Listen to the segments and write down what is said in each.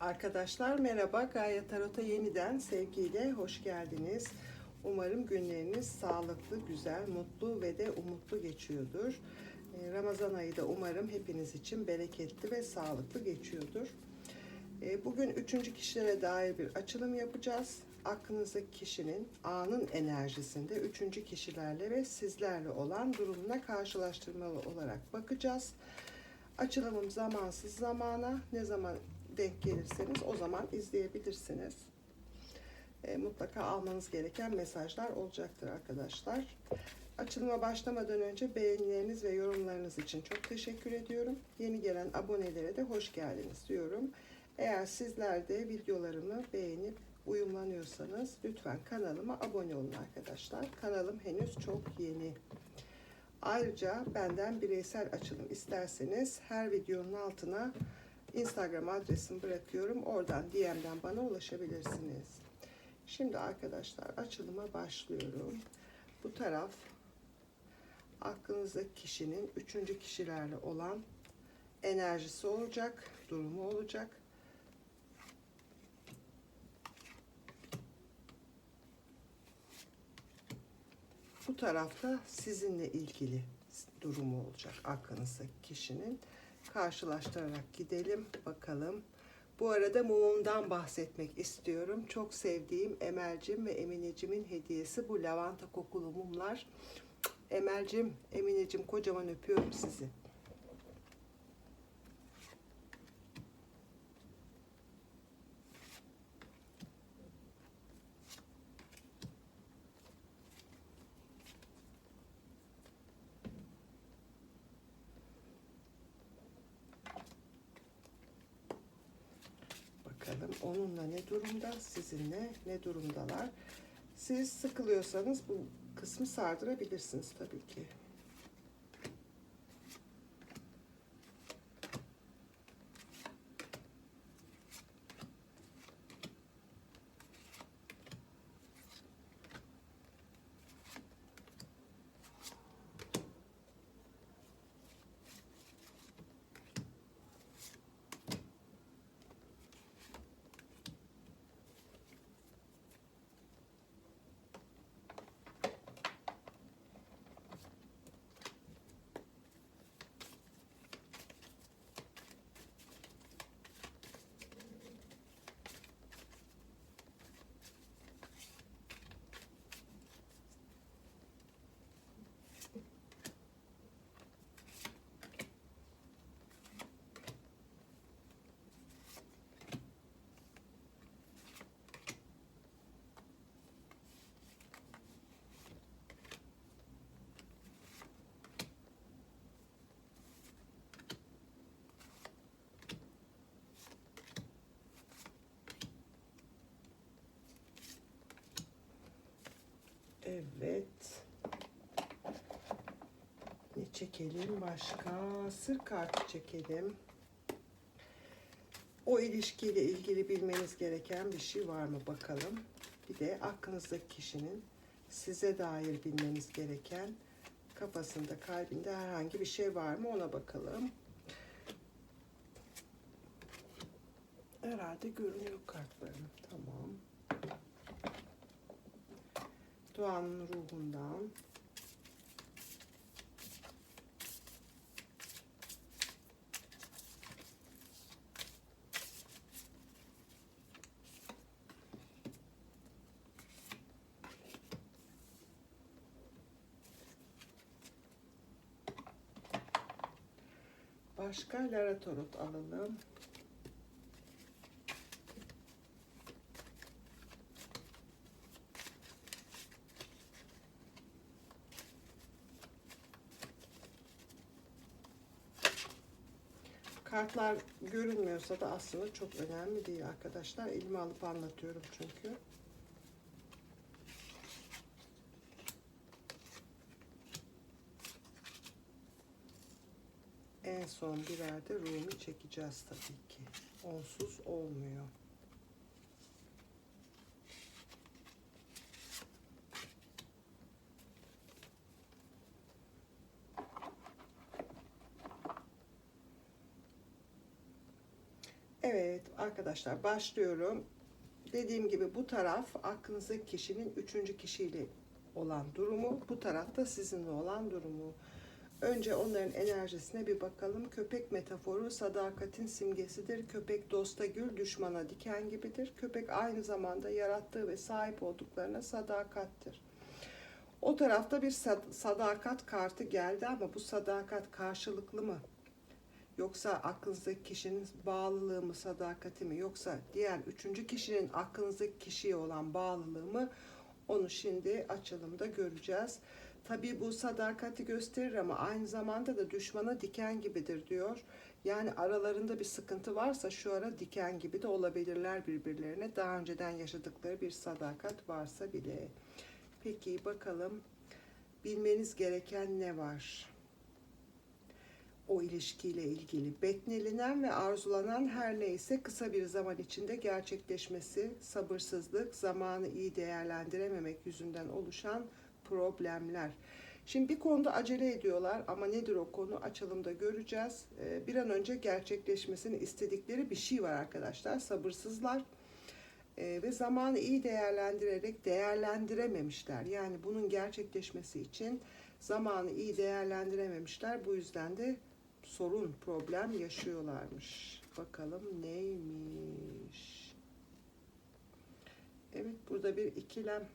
Arkadaşlar merhaba. Gaye Tarot'a yeniden sevgiyle hoş geldiniz. Umarım günleriniz sağlıklı, güzel, mutlu ve de umutlu geçiyordur. Ee, Ramazan ayı da umarım hepiniz için bereketli ve sağlıklı geçiyordur. Ee, Bugün üçüncü kişilere dair bir açılım yapacağız. Aklınızdaki kişinin anın enerjisinde üçüncü kişilerle ve sizlerle olan durumuna karşılaştırmalı olarak bakacağız. Açılımım zamansız zamana ne zaman denk gelirseniz o zaman izleyebilirsiniz. E, mutlaka almanız gereken mesajlar olacaktır arkadaşlar. Açılıma başlamadan önce beğenileriniz ve yorumlarınız için çok teşekkür ediyorum. Yeni gelen abonelere de hoş geldiniz diyorum. Eğer sizler de videolarımı beğenip uyumlanıyorsanız lütfen kanalıma abone olun arkadaşlar. Kanalım henüz çok yeni. Ayrıca benden bireysel açılım isterseniz her videonun altına Instagram adresimi bırakıyorum. Oradan DM'den bana ulaşabilirsiniz. Şimdi arkadaşlar açılıma başlıyorum. Bu taraf aklınızdaki kişinin üçüncü kişilerle olan enerjisi olacak, durumu olacak. Bu tarafta sizinle ilgili durumu olacak aklınızdaki kişinin. Karşılaştırarak gidelim bakalım. Bu arada mumumdan bahsetmek istiyorum. Çok sevdiğim Emel'cim ve Emineciğimin hediyesi bu lavanta kokulu mumlar. Emel'cim, Emineciğim kocaman öpüyorum sizi. Bakalım onunla ne durumda, sizinle ne durumdalar. Siz sıkılıyorsanız bu kısmı sardırabilirsiniz tabii ki. Evet. Ne çekelim başka? Sır kartı çekelim. O ilişkiyle ilgili bilmeniz gereken bir şey var mı bakalım. Bir de aklınızdaki kişinin size dair bilmeniz gereken kafasında, kalbinde herhangi bir şey var mı ona bakalım. Herhalde görünüyor kartlarım. Tamam. Doğanın ruhundan. Başka Lara Tarot alalım. Kartlar görünmüyorsa da aslında çok önemli değil arkadaşlar. Elime alıp anlatıyorum çünkü. En son birer de Rumi çekeceğiz tabii ki. Onsuz olmuyor. Evet arkadaşlar başlıyorum. Dediğim gibi bu taraf aklınızdaki kişinin üçüncü kişiyle olan durumu. Bu tarafta sizinle olan durumu. Önce onların enerjisine bir bakalım. Köpek metaforu sadakatin simgesidir. Köpek dosta gül, düşmana diken gibidir. Köpek aynı zamanda yarattığı ve sahip olduklarına sadakattir. O tarafta bir sad- sadakat kartı geldi ama bu sadakat karşılıklı mı? Yoksa aklınızdaki kişinin bağlılığı mı, sadakati mi? Yoksa diğer üçüncü kişinin aklınızdaki kişiye olan bağlılığı mı? Onu şimdi açılımda göreceğiz. Tabii bu sadakati gösterir ama aynı zamanda da düşmana diken gibidir diyor. Yani aralarında bir sıkıntı varsa şu ara diken gibi de olabilirler birbirlerine. Daha önceden yaşadıkları bir sadakat varsa bile. Peki bakalım bilmeniz gereken ne var? O ilişkiyle ilgili beklenilen ve arzulanan her neyse kısa bir zaman içinde gerçekleşmesi, sabırsızlık, zamanı iyi değerlendirememek yüzünden oluşan problemler. Şimdi bir konuda acele ediyorlar ama nedir o konu açılımda göreceğiz. Ee, Bir an önce gerçekleşmesini istedikleri bir şey var arkadaşlar. Sabırsızlar Ee, ve zamanı iyi değerlendirerek değerlendirememişler. Yani bunun gerçekleşmesi için zamanı iyi değerlendirememişler. Bu yüzden de sorun, problem yaşıyorlarmış. Bakalım neymiş? Evet burada bir ikilem,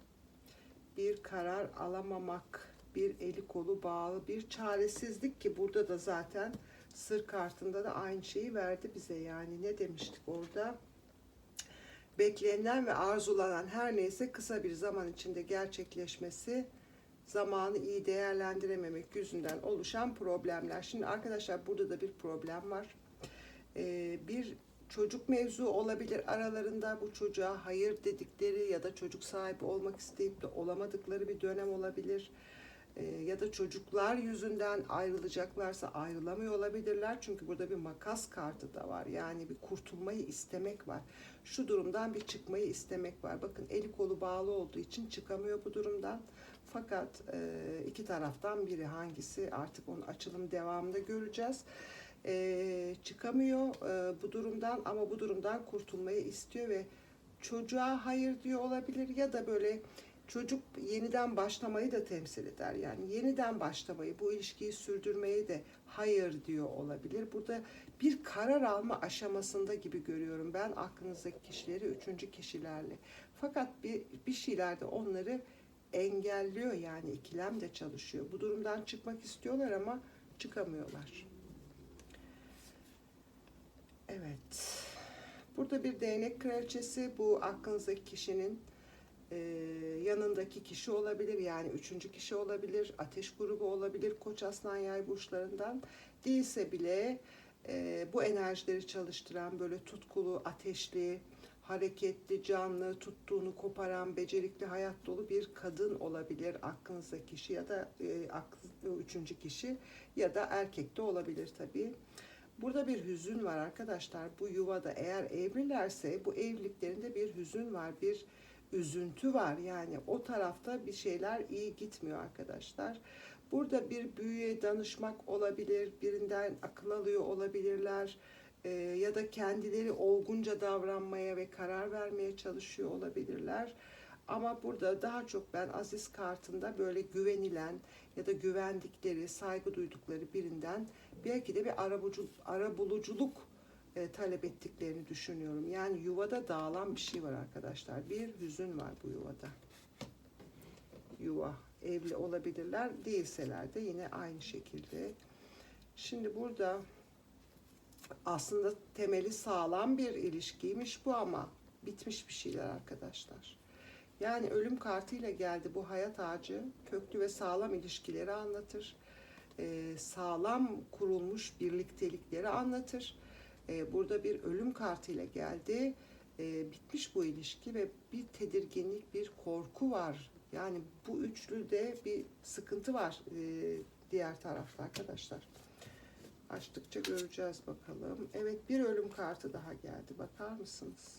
bir karar alamamak, bir eli kolu bağlı, bir çaresizlik ki burada da zaten sır kartında da aynı şeyi verdi bize. Yani ne demiştik orada? Beklenen ve arzulanan her neyse kısa bir zaman içinde gerçekleşmesi zamanı iyi değerlendirememek yüzünden oluşan problemler. Şimdi arkadaşlar burada da bir problem var. Ee, bir çocuk mevzu olabilir aralarında bu çocuğa hayır dedikleri ya da çocuk sahibi olmak isteyip de olamadıkları bir dönem olabilir. Ee, ya da çocuklar yüzünden ayrılacaklarsa ayrılamıyor olabilirler. Çünkü burada bir makas kartı da var. Yani bir kurtulmayı istemek var. Şu durumdan bir çıkmayı istemek var. Bakın eli kolu bağlı olduğu için çıkamıyor bu durumdan. Fakat e, iki taraftan biri hangisi artık onun açılım devamında göreceğiz. E, çıkamıyor e, bu durumdan ama bu durumdan kurtulmayı istiyor ve çocuğa hayır diyor olabilir ya da böyle çocuk yeniden başlamayı da temsil eder. Yani yeniden başlamayı, bu ilişkiyi sürdürmeyi de hayır diyor olabilir. Burada bir karar alma aşamasında gibi görüyorum ben aklınızdaki kişileri üçüncü kişilerle. Fakat bir, bir şeylerde onları engelliyor yani ikilem de çalışıyor. Bu durumdan çıkmak istiyorlar ama çıkamıyorlar. Evet. Burada bir değnek kraliçesi bu aklınızdaki kişinin e, yanındaki kişi olabilir yani üçüncü kişi olabilir, ateş grubu olabilir, koç aslan yay burçlarından değilse bile e, bu enerjileri çalıştıran böyle tutkulu, ateşli, hareketli, canlı, tuttuğunu koparan, becerikli, hayat dolu bir kadın olabilir aklınızdaki kişi ya da e, aklı, üçüncü kişi ya da erkek de olabilir tabii. Burada bir hüzün var arkadaşlar. Bu yuvada eğer evlilerse bu evliliklerinde bir hüzün var, bir üzüntü var. Yani o tarafta bir şeyler iyi gitmiyor arkadaşlar. Burada bir büyüye danışmak olabilir, birinden akıl alıyor olabilirler Ee, ya da kendileri olgunca davranmaya ve karar vermeye çalışıyor olabilirler. Ama burada daha çok ben Aziz kartında böyle güvenilen ya da güvendikleri, saygı duydukları birinden belki de bir arabuluculuk e, talep ettiklerini düşünüyorum. Yani yuvada dağılan bir şey var arkadaşlar. Bir hüzün var bu yuvada. Yuva, evli olabilirler, değilseler de yine aynı şekilde. Şimdi burada aslında temeli sağlam bir ilişkiymiş bu ama bitmiş bir şeyler arkadaşlar. Yani ölüm kartıyla geldi bu hayat ağacı köklü ve sağlam ilişkileri anlatır. Ee, sağlam kurulmuş birliktelikleri anlatır. Ee, burada bir ölüm kartıyla geldi. Ee, bitmiş bu ilişki ve bir tedirginlik, bir korku var. Yani bu üçlüde bir sıkıntı var ee, diğer tarafta arkadaşlar. Açtıkça göreceğiz bakalım. Evet bir ölüm kartı daha geldi. Bakar mısınız?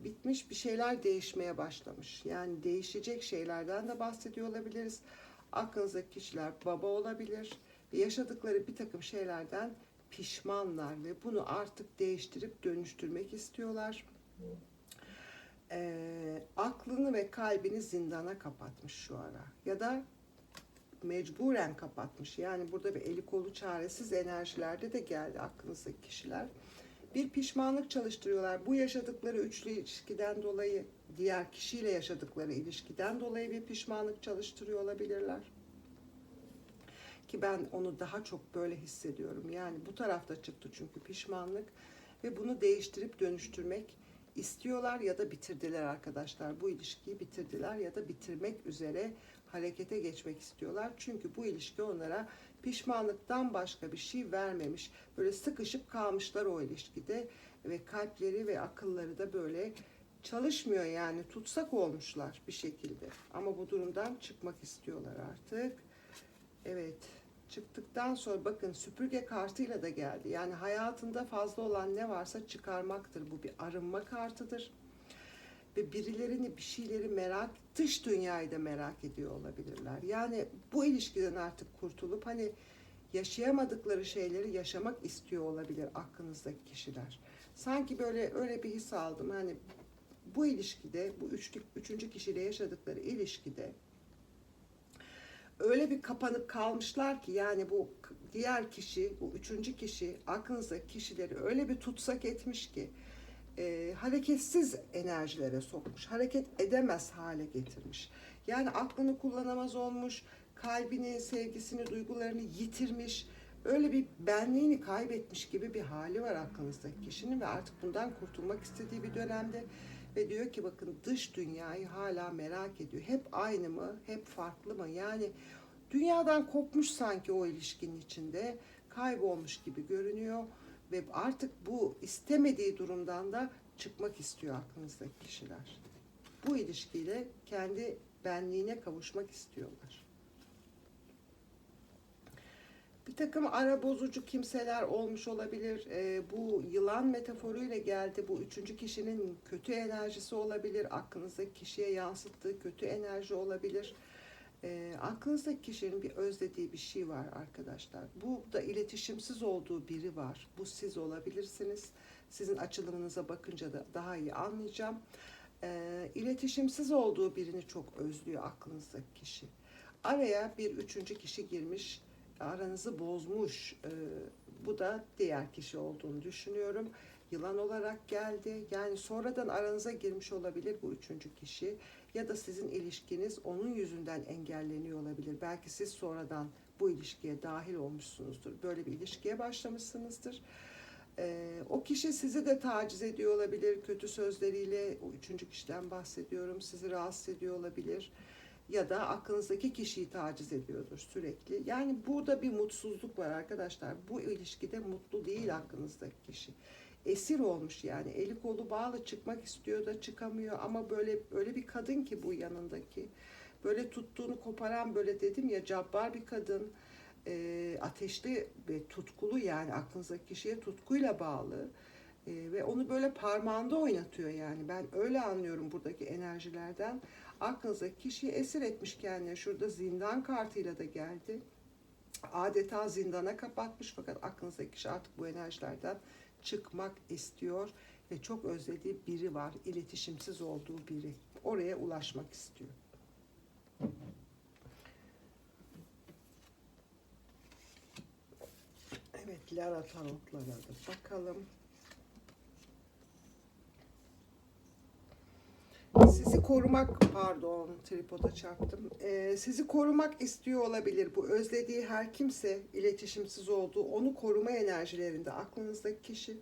Bitmiş bir şeyler değişmeye başlamış. Yani değişecek şeylerden de bahsediyor olabiliriz. Aklınızdaki kişiler baba olabilir. Yaşadıkları bir takım şeylerden pişmanlar ve bunu artık değiştirip dönüştürmek istiyorlar. Ee, aklını ve kalbini zindana kapatmış şu ara ya da mecburen kapatmış. Yani burada bir eli kolu çaresiz enerjilerde de geldi aklınızdaki kişiler. Bir pişmanlık çalıştırıyorlar. Bu yaşadıkları üçlü ilişkiden dolayı, diğer kişiyle yaşadıkları ilişkiden dolayı bir pişmanlık çalıştırıyor olabilirler. Ki ben onu daha çok böyle hissediyorum. Yani bu tarafta çıktı çünkü pişmanlık ve bunu değiştirip dönüştürmek istiyorlar ya da bitirdiler arkadaşlar. Bu ilişkiyi bitirdiler ya da bitirmek üzere harekete geçmek istiyorlar. Çünkü bu ilişki onlara pişmanlıktan başka bir şey vermemiş. Böyle sıkışıp kalmışlar o ilişkide ve kalpleri ve akılları da böyle çalışmıyor yani tutsak olmuşlar bir şekilde. Ama bu durumdan çıkmak istiyorlar artık. Evet çıktıktan sonra bakın süpürge kartıyla da geldi. Yani hayatında fazla olan ne varsa çıkarmaktır. Bu bir arınma kartıdır. Ve birilerini bir şeyleri merak, dış dünyayı da merak ediyor olabilirler. Yani bu ilişkiden artık kurtulup hani yaşayamadıkları şeyleri yaşamak istiyor olabilir aklınızdaki kişiler. Sanki böyle öyle bir his aldım. Hani bu ilişkide, bu üçlük, üçüncü kişiyle yaşadıkları ilişkide öyle bir kapanıp kalmışlar ki yani bu diğer kişi, bu üçüncü kişi aklınızdaki kişileri öyle bir tutsak etmiş ki e, hareketsiz enerjilere sokmuş, hareket edemez hale getirmiş. Yani aklını kullanamaz olmuş, kalbini, sevgisini, duygularını yitirmiş, öyle bir benliğini kaybetmiş gibi bir hali var aklınızdaki kişinin ve artık bundan kurtulmak istediği bir dönemde ve diyor ki bakın dış dünyayı hala merak ediyor. Hep aynı mı, hep farklı mı? Yani dünyadan kopmuş sanki o ilişkinin içinde kaybolmuş gibi görünüyor ve artık bu istemediği durumdan da çıkmak istiyor aklınızdaki kişiler. Bu ilişkiyle kendi benliğine kavuşmak istiyorlar. Bir takım ara bozucu kimseler olmuş olabilir. Ee, bu yılan metaforuyla geldi. Bu üçüncü kişinin kötü enerjisi olabilir. Aklınızdaki kişiye yansıttığı kötü enerji olabilir. Ee, aklınızdaki kişinin bir özlediği bir şey var arkadaşlar. Bu da iletişimsiz olduğu biri var. Bu siz olabilirsiniz. Sizin açılımınıza bakınca da daha iyi anlayacağım. Ee, iletişimsiz olduğu birini çok özlüyor aklınızdaki kişi. Araya bir üçüncü kişi girmiş, aranızı bozmuş. Ee, bu da diğer kişi olduğunu düşünüyorum. Yılan olarak geldi. Yani sonradan aranıza girmiş olabilir bu üçüncü kişi. Ya da sizin ilişkiniz onun yüzünden engelleniyor olabilir. Belki siz sonradan bu ilişkiye dahil olmuşsunuzdur. Böyle bir ilişkiye başlamışsınızdır. Ee, o kişi sizi de taciz ediyor olabilir. Kötü sözleriyle o üçüncü kişiden bahsediyorum. Sizi rahatsız ediyor olabilir. Ya da aklınızdaki kişiyi taciz ediyordur sürekli. Yani burada bir mutsuzluk var arkadaşlar. Bu ilişkide mutlu değil aklınızdaki kişi. Esir olmuş yani. Eli kolu bağlı çıkmak istiyor da çıkamıyor. Ama böyle öyle bir kadın ki bu yanındaki. Böyle tuttuğunu koparan böyle dedim ya cabbar bir kadın e, ateşli ve tutkulu yani aklınızdaki kişiye tutkuyla bağlı E, ve onu böyle parmağında oynatıyor yani ben öyle anlıyorum buradaki enerjilerden aklınızdaki kişiyi esir etmiş kendine şurada zindan kartıyla da geldi adeta zindana kapatmış fakat aklınızdaki kişi artık bu enerjilerden çıkmak istiyor ve çok özlediği biri var iletişimsiz olduğu biri oraya ulaşmak istiyor. Evet, Lara tarotlara da bakalım. Sizi korumak, pardon tripoda çarptım. Ee, sizi korumak istiyor olabilir. Bu özlediği her kimse iletişimsiz olduğu, onu koruma enerjilerinde aklınızdaki kişi.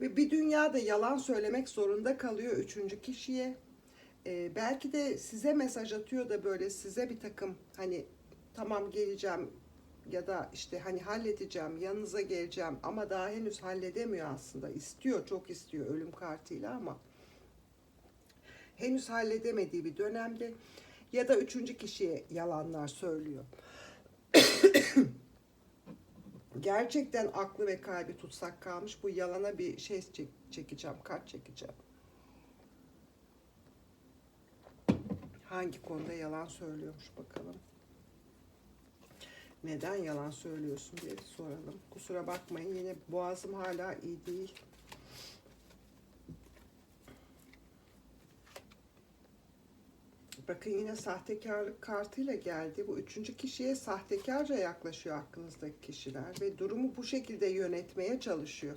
Ve bir dünyada yalan söylemek zorunda kalıyor üçüncü kişiye. Ee, belki de size mesaj atıyor da böyle size bir takım hani tamam geleceğim ya da işte hani halledeceğim, yanınıza geleceğim ama daha henüz halledemiyor aslında. İstiyor, çok istiyor ölüm kartıyla ama henüz halledemediği bir dönemde ya da üçüncü kişiye yalanlar söylüyor. Gerçekten aklı ve kalbi tutsak kalmış bu yalana bir şey çek- çekeceğim, kart çekeceğim. Hangi konuda yalan söylüyormuş bakalım. Neden yalan söylüyorsun diye soralım. Kusura bakmayın yine boğazım hala iyi değil. Bakın yine sahtekarlık kartıyla geldi. Bu üçüncü kişiye sahtekarca yaklaşıyor aklınızdaki kişiler ve durumu bu şekilde yönetmeye çalışıyor.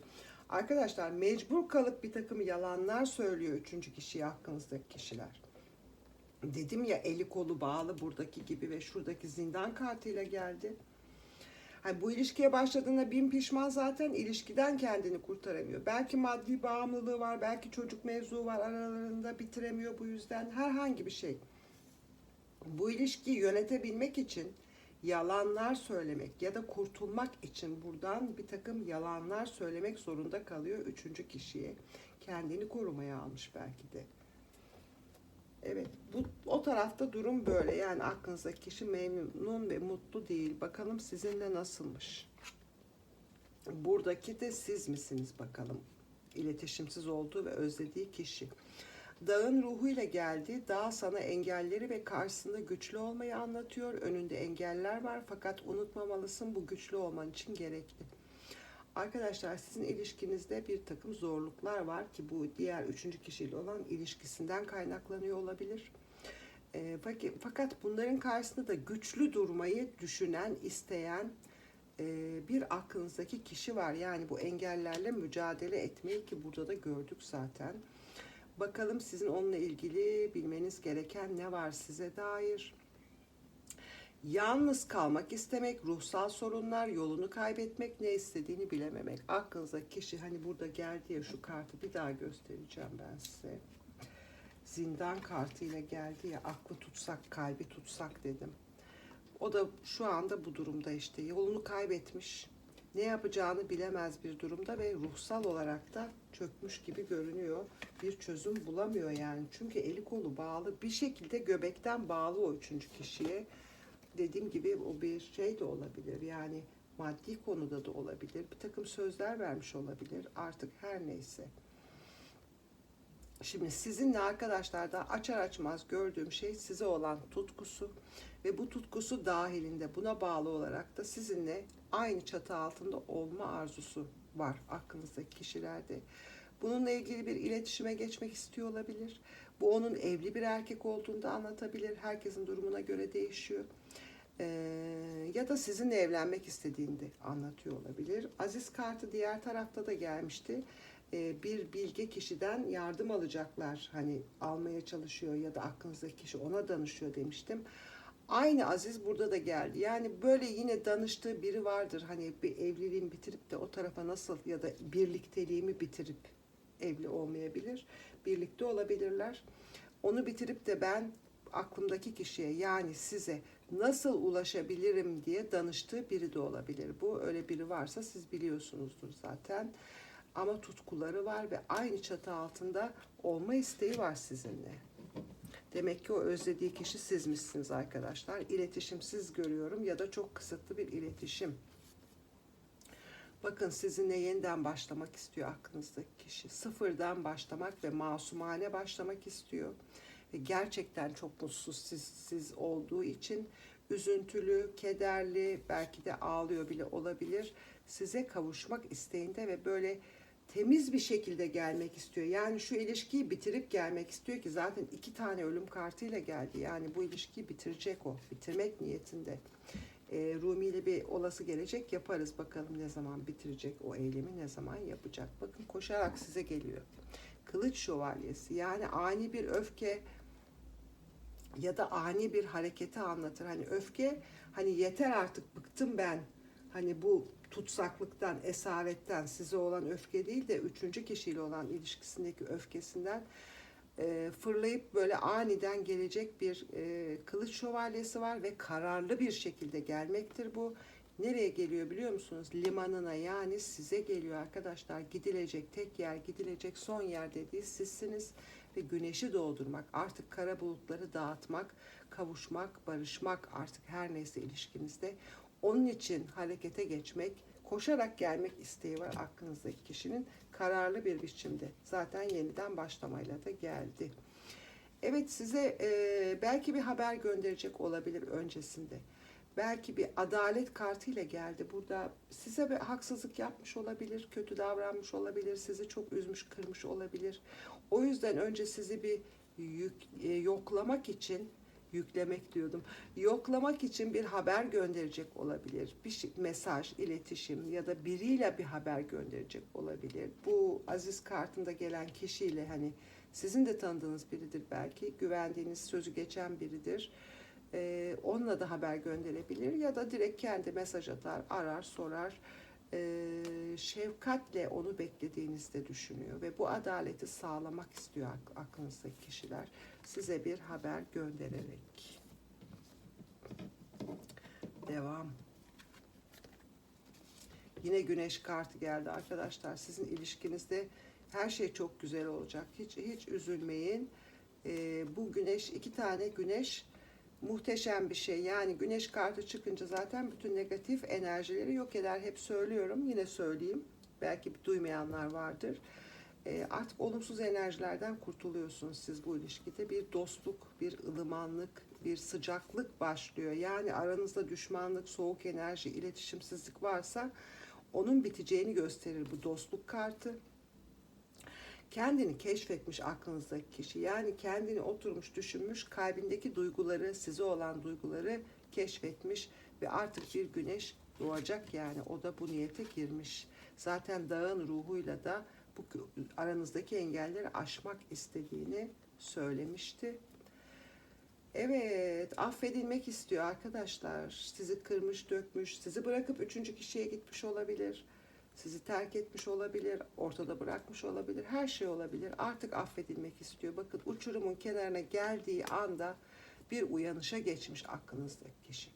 Arkadaşlar mecbur kalıp bir takım yalanlar söylüyor üçüncü kişiye hakkınızdaki kişiler. Dedim ya eli kolu bağlı buradaki gibi ve şuradaki zindan kartıyla geldi. Hani bu ilişkiye başladığında bin pişman zaten ilişkiden kendini kurtaramıyor. Belki maddi bağımlılığı var, belki çocuk mevzu var aralarında bitiremiyor bu yüzden herhangi bir şey. Bu ilişkiyi yönetebilmek için yalanlar söylemek ya da kurtulmak için buradan bir takım yalanlar söylemek zorunda kalıyor üçüncü kişiye. Kendini korumaya almış belki de. Evet, bu o tarafta durum böyle. Yani aklınızdaki kişi memnun ve mutlu değil. Bakalım sizinle nasılmış? Buradaki de siz misiniz bakalım? İletişimsiz olduğu ve özlediği kişi. Dağın ruhuyla geldi. Dağ sana engelleri ve karşısında güçlü olmayı anlatıyor. Önünde engeller var fakat unutmamalısın bu güçlü olman için gerekli. Arkadaşlar sizin ilişkinizde bir takım zorluklar var ki bu diğer üçüncü kişiyle olan ilişkisinden kaynaklanıyor olabilir. E, fakat bunların karşısında da güçlü durmayı düşünen, isteyen e, bir aklınızdaki kişi var. Yani bu engellerle mücadele etmeyi ki burada da gördük zaten. Bakalım sizin onunla ilgili bilmeniz gereken ne var size dair. Yalnız kalmak istemek, ruhsal sorunlar, yolunu kaybetmek, ne istediğini bilememek. Aklınıza kişi hani burada geldi ya şu kartı bir daha göstereceğim ben size. Zindan kartıyla geldi ya aklı tutsak, kalbi tutsak dedim. O da şu anda bu durumda işte yolunu kaybetmiş. Ne yapacağını bilemez bir durumda ve ruhsal olarak da çökmüş gibi görünüyor. Bir çözüm bulamıyor yani. Çünkü eli kolu bağlı. Bir şekilde göbekten bağlı o üçüncü kişiye dediğim gibi o bir şey de olabilir. Yani maddi konuda da olabilir. Bir takım sözler vermiş olabilir. Artık her neyse. Şimdi sizinle arkadaşlar da açar açmaz gördüğüm şey size olan tutkusu ve bu tutkusu dahilinde buna bağlı olarak da sizinle aynı çatı altında olma arzusu var aklınızdaki kişilerde. Bununla ilgili bir iletişime geçmek istiyor olabilir. Bu onun evli bir erkek olduğunda anlatabilir. Herkesin durumuna göre değişiyor. Ee, ya da sizinle evlenmek istediğinde anlatıyor olabilir. Aziz kartı diğer tarafta da gelmişti. Ee, bir bilge kişiden yardım alacaklar. Hani almaya çalışıyor ya da aklınızdaki kişi ona danışıyor demiştim. Aynı Aziz burada da geldi. Yani böyle yine danıştığı biri vardır. Hani bir evliliğimi bitirip de o tarafa nasıl ya da birlikteliğimi bitirip evli olmayabilir. Birlikte olabilirler. Onu bitirip de ben aklımdaki kişiye yani size nasıl ulaşabilirim diye danıştığı biri de olabilir. Bu öyle biri varsa siz biliyorsunuzdur zaten. Ama tutkuları var ve aynı çatı altında olma isteği var sizinle. Demek ki o özlediği kişi sizmişsiniz arkadaşlar. İletişimsiz görüyorum ya da çok kısıtlı bir iletişim. Bakın sizinle yeniden başlamak istiyor aklınızdaki kişi. Sıfırdan başlamak ve masumane başlamak istiyor. Ve gerçekten çok mutsuz siz, siz olduğu için üzüntülü, kederli, belki de ağlıyor bile olabilir. Size kavuşmak isteğinde ve böyle temiz bir şekilde gelmek istiyor. Yani şu ilişkiyi bitirip gelmek istiyor ki zaten iki tane ölüm kartıyla geldi. Yani bu ilişkiyi bitirecek o. Bitirmek niyetinde. E, Rumi ile bir olası gelecek yaparız. Bakalım ne zaman bitirecek o eylemi ne zaman yapacak. Bakın koşarak size geliyor. Kılıç şövalyesi yani ani bir öfke ya da ani bir hareketi anlatır. Hani öfke hani yeter artık bıktım ben. Hani bu tutsaklıktan, esaretten size olan öfke değil de üçüncü kişiyle olan ilişkisindeki öfkesinden e, fırlayıp böyle aniden gelecek bir e, kılıç şövalyesi var ve kararlı bir şekilde gelmektir bu. Nereye geliyor biliyor musunuz? Limanına yani size geliyor arkadaşlar. Gidilecek tek yer, gidilecek son yer dediği sizsiniz ve güneşi doğdurmak, artık kara bulutları dağıtmak, kavuşmak, barışmak artık her neyse ilişkinizde. Onun için harekete geçmek, koşarak gelmek isteği var aklınızdaki kişinin kararlı bir biçimde. Zaten yeniden başlamayla da geldi. Evet size e, belki bir haber gönderecek olabilir öncesinde. belki bir adalet kartıyla geldi. Burada size bir haksızlık yapmış olabilir, kötü davranmış olabilir, sizi çok üzmüş, kırmış olabilir. O yüzden önce sizi bir yük, e, yoklamak için yüklemek diyordum. Yoklamak için bir haber gönderecek olabilir. Bir şey- mesaj, iletişim ya da biriyle bir haber gönderecek olabilir. Bu aziz kartında gelen kişiyle hani sizin de tanıdığınız biridir belki, güvendiğiniz sözü geçen biridir. Ee, onunla da haber gönderebilir ya da direkt kendi mesaj atar, arar, sorar. Ee, şefkatle onu beklediğinizde düşünüyor ve bu adaleti sağlamak istiyor ak- aklınızdaki kişiler size bir haber göndererek. Devam. Yine güneş kartı geldi arkadaşlar. Sizin ilişkinizde her şey çok güzel olacak. Hiç hiç üzülmeyin. Ee, bu güneş iki tane güneş muhteşem bir şey. Yani güneş kartı çıkınca zaten bütün negatif enerjileri yok eder. Hep söylüyorum. Yine söyleyeyim. Belki duymayanlar vardır. Ee, artık olumsuz enerjilerden kurtuluyorsunuz siz bu ilişkide. Bir dostluk, bir ılımanlık, bir sıcaklık başlıyor. Yani aranızda düşmanlık, soğuk enerji, iletişimsizlik varsa onun biteceğini gösterir bu dostluk kartı. Kendini keşfetmiş aklınızdaki kişi. Yani kendini oturmuş, düşünmüş, kalbindeki duyguları, size olan duyguları keşfetmiş ve artık bir güneş doğacak yani. O da bu niyete girmiş. Zaten dağın ruhuyla da bu aranızdaki engelleri aşmak istediğini söylemişti. Evet, affedilmek istiyor arkadaşlar. Sizi kırmış, dökmüş, sizi bırakıp üçüncü kişiye gitmiş olabilir. Sizi terk etmiş olabilir, ortada bırakmış olabilir, her şey olabilir. Artık affedilmek istiyor. Bakın uçurumun kenarına geldiği anda bir uyanışa geçmiş aklınızdaki kişi.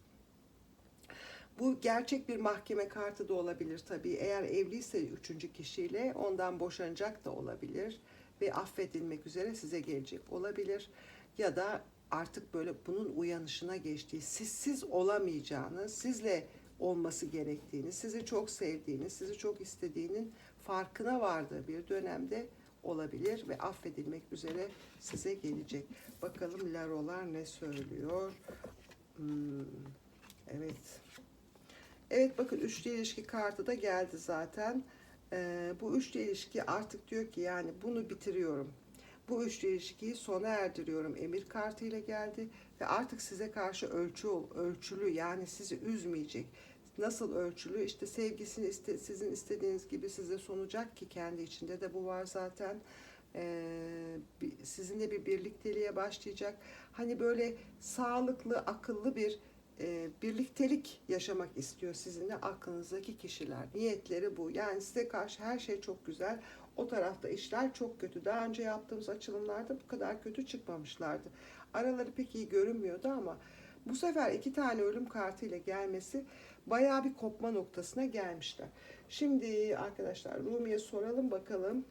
Bu gerçek bir mahkeme kartı da olabilir tabii. Eğer evliyse üçüncü kişiyle ondan boşanacak da olabilir ve affedilmek üzere size gelecek olabilir. Ya da artık böyle bunun uyanışına geçtiği, sizsiz olamayacağını, sizle olması gerektiğini, sizi çok sevdiğini, sizi çok istediğinin farkına vardığı bir dönemde olabilir ve affedilmek üzere size gelecek. Bakalım Larolar ne söylüyor? Hmm, evet. Evet bakın üçlü ilişki kartı da geldi zaten. Ee, bu üçlü ilişki artık diyor ki yani bunu bitiriyorum. Bu üçlü ilişkiyi sona erdiriyorum. Emir kartı ile geldi ve artık size karşı ölçü ölçülü yani sizi üzmeyecek. Nasıl ölçülü? İşte sevgisini iste, sizin istediğiniz gibi size sunacak ki kendi içinde de bu var zaten. Ee, sizinle bir birlikteliğe başlayacak. Hani böyle sağlıklı, akıllı bir e, birliktelik yaşamak istiyor sizinle aklınızdaki kişiler. Niyetleri bu. Yani size karşı her şey çok güzel. O tarafta işler çok kötü. Daha önce yaptığımız açılımlarda bu kadar kötü çıkmamışlardı. Araları pek iyi görünmüyordu ama bu sefer iki tane ölüm kartı ile gelmesi bayağı bir kopma noktasına gelmişler. Şimdi arkadaşlar Rumi'ye soralım bakalım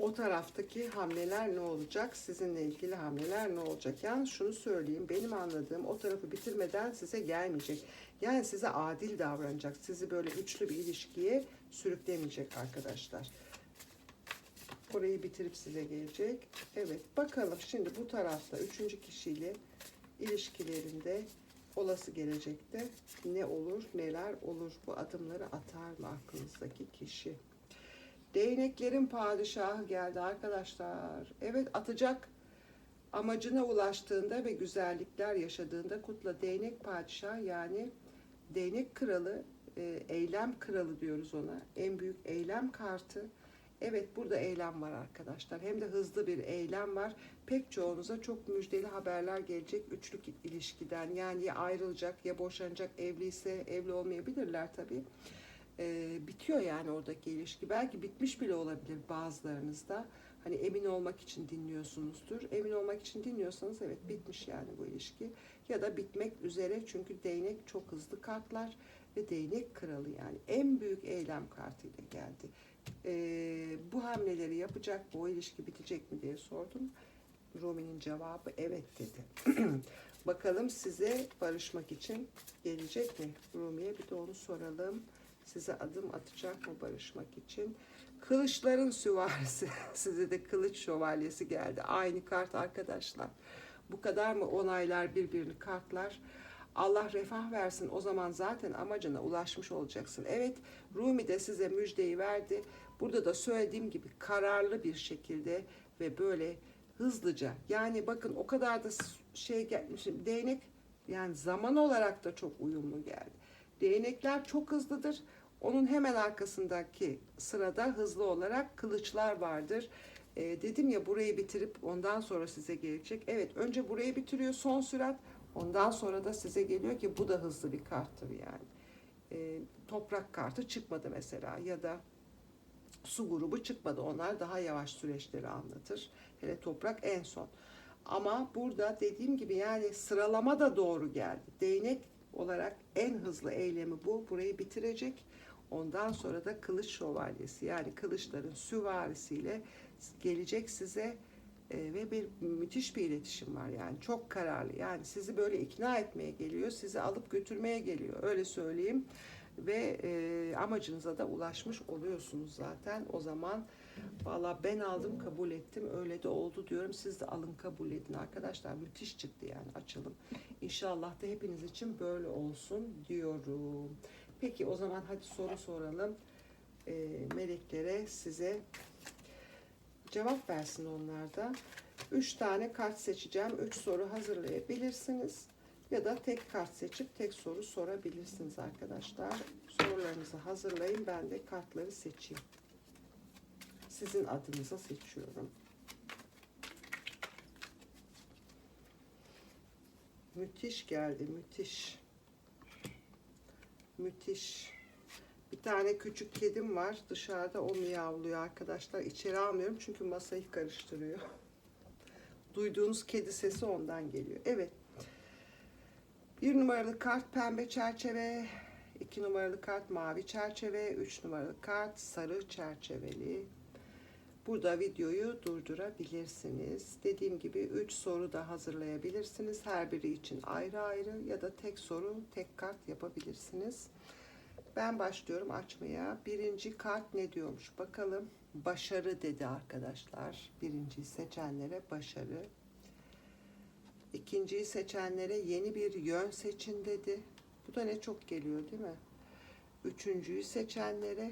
o taraftaki hamleler ne olacak? Sizinle ilgili hamleler ne olacak? Yani şunu söyleyeyim. Benim anladığım o tarafı bitirmeden size gelmeyecek. Yani size adil davranacak. Sizi böyle güçlü bir ilişkiye sürüklemeyecek arkadaşlar. Orayı bitirip size gelecek. Evet bakalım şimdi bu tarafta üçüncü kişiyle ilişkilerinde olası gelecekte ne olur neler olur bu adımları atar mı aklınızdaki kişi? Değneklerin padişahı geldi arkadaşlar. Evet atacak amacına ulaştığında ve güzellikler yaşadığında kutla değnek padişah yani değnek kralı e, eylem kralı diyoruz ona. En büyük eylem kartı. Evet burada eylem var arkadaşlar. Hem de hızlı bir eylem var. Pek çoğunuza çok müjdeli haberler gelecek üçlük ilişkiden. Yani ya ayrılacak ya boşanacak evliyse evli olmayabilirler tabii e, bitiyor yani oradaki ilişki. Belki bitmiş bile olabilir bazılarınızda. Hani emin olmak için dinliyorsunuzdur. Emin olmak için dinliyorsanız evet bitmiş yani bu ilişki. Ya da bitmek üzere çünkü değnek çok hızlı kartlar ve değnek kralı yani en büyük eylem kartıyla geldi. E, bu hamleleri yapacak bu ilişki bitecek mi diye sordum. Rumi'nin cevabı evet dedi. Bakalım size barışmak için gelecek mi? Rumi'ye bir de onu soralım size adım atacak mı barışmak için? Kılıçların süvarisi. Size de kılıç şövalyesi geldi. Aynı kart arkadaşlar. Bu kadar mı onaylar birbirini kartlar? Allah refah versin. O zaman zaten amacına ulaşmış olacaksın. Evet Rumi de size müjdeyi verdi. Burada da söylediğim gibi kararlı bir şekilde ve böyle hızlıca. Yani bakın o kadar da şey gelmişim. Değnek yani zaman olarak da çok uyumlu geldi. Değnekler çok hızlıdır. Onun hemen arkasındaki sırada hızlı olarak kılıçlar vardır. Ee, dedim ya burayı bitirip ondan sonra size gelecek. Evet önce burayı bitiriyor son sürat. Ondan sonra da size geliyor ki bu da hızlı bir karttır yani. Ee, toprak kartı çıkmadı mesela ya da su grubu çıkmadı. Onlar daha yavaş süreçleri anlatır. Hele toprak en son. Ama burada dediğim gibi yani sıralama da doğru geldi. Değnek olarak en hızlı eylemi bu. Burayı bitirecek. Ondan sonra da kılıç şövalyesi yani kılıçların süvarisiyle gelecek size e, ve bir müthiş bir iletişim var yani çok kararlı yani sizi böyle ikna etmeye geliyor sizi alıp götürmeye geliyor öyle söyleyeyim ve e, amacınıza da ulaşmış oluyorsunuz zaten o zaman valla ben aldım kabul ettim öyle de oldu diyorum siz de alın kabul edin arkadaşlar müthiş çıktı yani açalım İnşallah da hepiniz için böyle olsun diyorum peki o zaman hadi soru soralım e, meleklere size cevap versin onlar da. Üç tane kart seçeceğim. Üç soru hazırlayabilirsiniz. Ya da tek kart seçip tek soru sorabilirsiniz arkadaşlar. Sorularınızı hazırlayın. Ben de kartları seçeyim. Sizin adınıza seçiyorum. Müthiş geldi. Müthiş. Müthiş. Bir tane küçük kedim var. Dışarıda o miyavlıyor arkadaşlar. İçeri almıyorum çünkü masayı karıştırıyor. Duyduğunuz kedi sesi ondan geliyor. Evet. Bir numaralı kart pembe çerçeve. iki numaralı kart mavi çerçeve. Üç numaralı kart sarı çerçeveli. Burada videoyu durdurabilirsiniz. Dediğim gibi 3 soru da hazırlayabilirsiniz. Her biri için ayrı ayrı ya da tek soru, tek kart yapabilirsiniz. Ben başlıyorum açmaya. Birinci kart ne diyormuş? Bakalım. Başarı dedi arkadaşlar. Birinciyi seçenlere başarı. İkinciyi seçenlere yeni bir yön seçin dedi. Bu da ne çok geliyor değil mi? Üçüncüyü seçenlere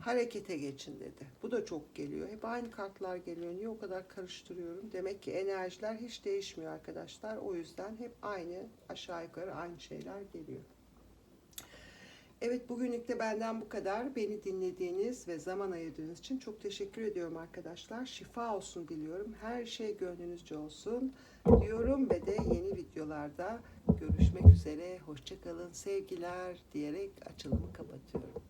harekete geçin dedi. Bu da çok geliyor. Hep aynı kartlar geliyor. Niye o kadar karıştırıyorum? Demek ki enerjiler hiç değişmiyor arkadaşlar. O yüzden hep aynı aşağı yukarı aynı şeyler geliyor. Evet bugünlük de benden bu kadar. Beni dinlediğiniz ve zaman ayırdığınız için çok teşekkür ediyorum arkadaşlar. Şifa olsun diliyorum. Her şey gönlünüzce olsun diyorum ve de yeni videolarda görüşmek üzere. Hoşçakalın sevgiler diyerek açılımı kapatıyorum.